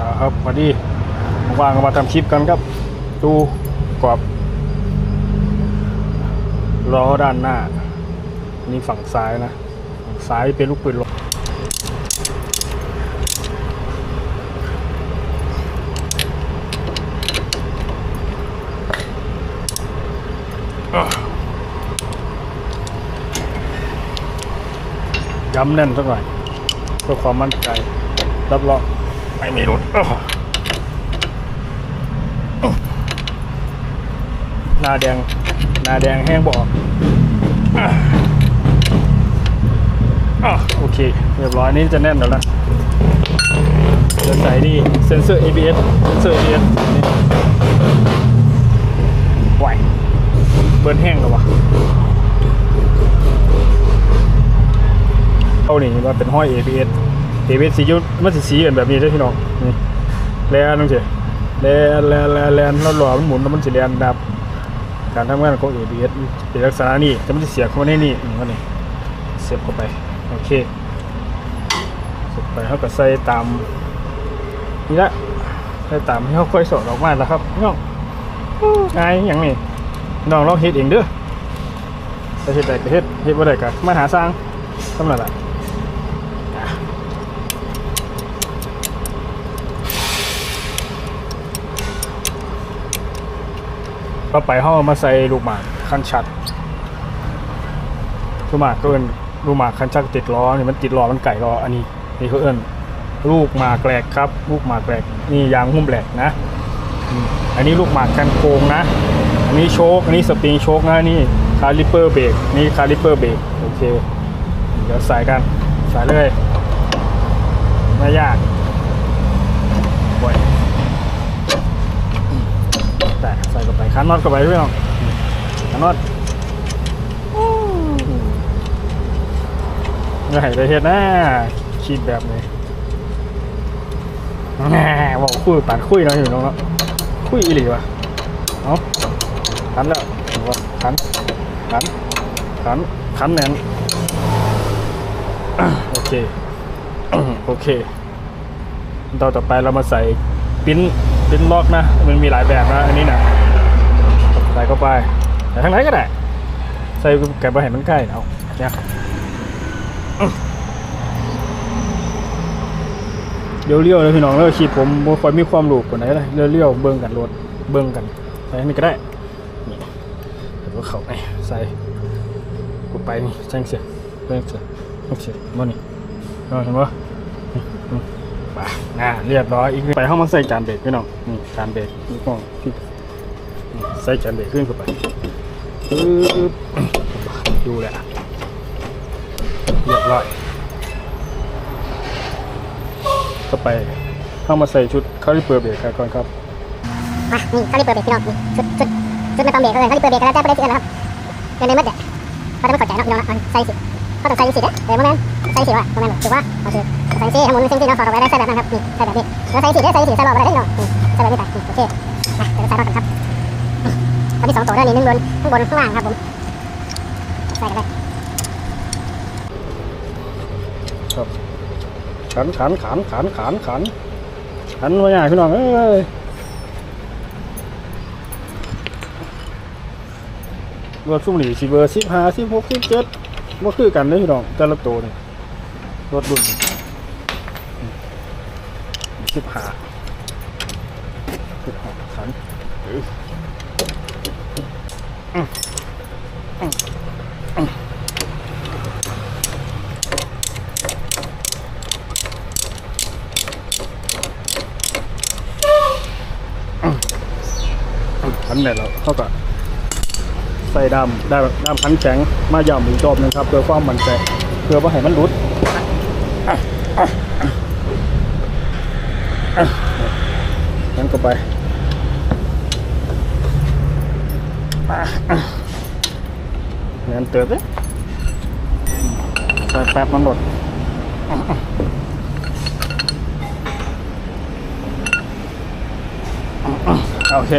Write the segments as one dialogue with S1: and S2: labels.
S1: จ้าครับสวัสดีว่างก็มาทำคลิปกันครับ ดูกรอบล้อด้านหน้า นี่ฝั่งซ้ายนะฝั่งซ้ายเป็นลูกปืนลมอะย้ำแน่นสักหน่อยเพื่อความมั่นใจ รับรอง ไม่มีรถอ้ออ้อหน้าแดง หน้าแดงแห้งบอกอ่โอเค เรียบร้อยนี่จะแน่นแล้วนะจะใส่นี่เซนเซอร์ ABS เซนเซอร์ ABS นี่ไหวเบิร์นแห้งแล้ววะเอานี่มาเป็นห้อย ABS ABS สียุมันสีสีกันแบบนี้ได้พี่น้องนี่แลนน้องเฉยแลนแลนแลนแลนแล้วหล่อมันหมุนแล้วมันสีแลนดับ การทำงานของ ABS เป็นลักษณะนี้จะไม่ได้เสียบเข้ามาในนี่นี่ว่านี่เสียบเข้าไปโอเคเสียบไปเขาก็ใส่ตามนี่ละใส่ตามที่เขาค่อยสอดออกมาแล้วครับน้องง่ายอย่างนี้น้องลองเฮ็ดเองเด้อจะเฮ็ดได้ก็เฮ็ดเฮ็ดบ่ได้ก็มาหาสร้างสำนั่นล่ะ ก็ไปเฮามาใส่ลูกหมากคันชัดลูกหมากก็เอินลูกหมากคันชักติดล้อนี่มันติดล้อมันไก่ล้ออันนี้นี่เขาเอินลูกหมากแกลกครับ ลูกหมากแกลกนี่ยางหุ้มแหลกนะอันนี้ลูกหมากกันโกงนะอันนี้โชคอันนี้สปริงโชคนะนี่คาลิเปอร์เบรกนี่คาลิเปอร์เบรกโอเคเดี๋ยวใส่กันใส่เลยไม่ยากบ่อยแต่ใส่ เข้าไปคันน็อตเข้าไปด้วยน้องคันน็อตเงยไปเฮ็ดนะคิดแบบนี้แหมบอกคุยปานคุยเนาะอยู่น้องเนาะคุยอีหลีวะเอาคันแล้วเห็นปะคันคันคันคันแน่นโอเคโอเคต่อต่อไปเรามาใส่ปิ้นปิ้นล็อกนะ มันมีหลายแบบนะ อันนี้นะ ใส่เข้าไปใส่ทางไหนก็ได้ ใส่แกะไปให้มันใกล้เอาเนี่ยเรียวเรียวเลยพี่น้องเลยขีดผมคอยมีความรู้กว่าไหนเลยเรียวเรียวเบิ่งกันรถเบิ่งกันใส่นนี้ก็ได้นี่เดี๋ยวเขาไปใส่กูไปนี่แจ้งเสียแจ้งเสียโอเคบ่นี่เอาเห็นปะนี่อืมไปอ่าเรียบร้อยอีกไปห้องมาใส่จานเบรกพี่น้องนี่จานเบรกนี่ก็ที่นี่ ใส่จานเบรกขึ้นเข้าไปปึ๊บดูแหละเรียบร้อยก็ไปเข้ามาใส่ชุดคาลิเปอร์เบรกกันก่อนครับ
S2: มานี่เขาเรียกเปิดเบรกพี่น้องนี่ชุดชุดชุดไม่ต้องเบรกเลยเขาเรียกเปิดเบรกกันแล้วแจ้งประเด็นสิกันนะครับเงินในมัดเด็ดเขาจะไม่ข้าใจเนาะพี่น้องนะใส่สิเขาต้องใส่สิเด้เออโมเมนใส่สิว่ะโมเมนถือว่าเอาสิใส่สิทั้งหมดมันเส้นที่น้องสอดเอาไว้ได้ใส่แบบนั้นครับนี่ใส่แบบนี้แล้วใส่สิเด้ใส่สิใส่รอบอะไรได้พี่น้องนี่ใส่แบบนี้ไปโอเคมาเดี๋ยวใส่รอบกันครับ ตอนที่สองตัวด้านนี้นึ่งบนข้างบนข้างล่างครับผมใส่กันเลย
S1: ครับขันขันขันขันขันขันขันมาใหญ่พี่น้องเอ้ยรถซุ่มหนีสิเบอร์สิบห้าสิบหกสิบเจ็ดว่าคือกันเลยพี่น้องแต่ละตัวนี่รถรุ่นสิบห้าสิบห้าขันอื้ออื้ออื้ออื้อ ขันเนี่ยเราเท่ากับใส่ดำได้ดำขันแข็งมาย่ำอีกรอบหนึงครับเพื่อความมั่นใจเพื่อว่าให้มันหลุดอะอะอะนั่นก็ไป อะอะงั้นเติมเลยแป๊บมันหลดโอเค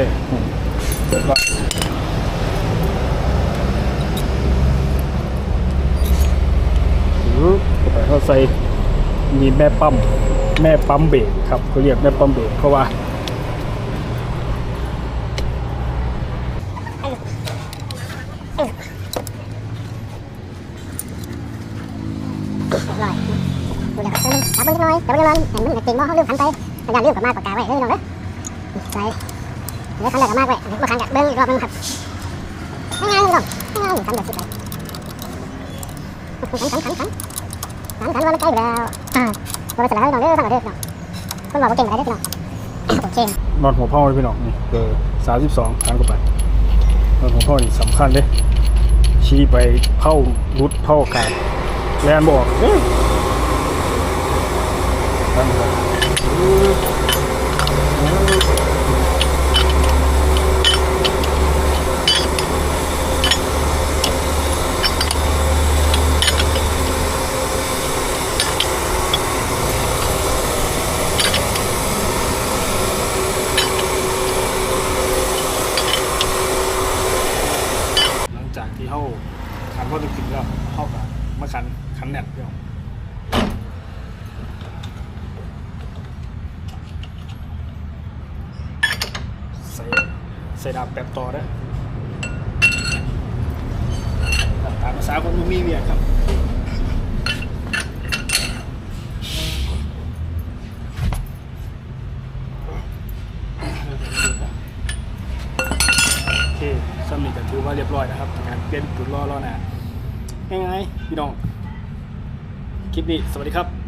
S1: เสร็จแล้วปึ๊บเข้าไปเขาใส่มีแม่ปั๊ม แม่ปั๊มเบรกครับเขาเรียกแม่ปั๊มเบรกเพราะว่า
S2: จับมันจับมันน้อยจับมันเห็นมันจริงมองเขาลืมขันไปพยายาลืมกับมากกว่ากาไว้เลยน้องเด้อใส่เดี๋ยวขันเลยกับมากไว้มาขันกับเบิ้งอีกรอบนึงครับง่ายๆน้องง่ายๆขันแบบสิบเลยขันขันขันขันขันขันว่ามันใกล้อยู่แล้วอ่าเราไปเสร็จแล้วน้องเด้อฟังเด้อน้องคนบอกว่าเก่งอะไรเด้อน้องโอเคน
S1: อนหัวพ่อเลยพี่น้องนี่เบอร์สามสิบสองทานเข้าไปนอนหัวพ่อนี่สำคัญเลยชี้ไปเข้ารุดเข้ากาดแลนบอกเอ้ จากที่เข้าขันพ่อถึงแล้วเข้ากับมาขันขันแหนบพี่น้อง ใส่ดาบแบบต่อได้อตามภาษาคนบ่มีเวียกครับโอเคสำนีก็ถือว่าเรียบร้อยนะครับการเปลี่ยนจุดล้อล้อน้าง่ายๆพี่น้อง คลิปนี้ สวัสดีครับ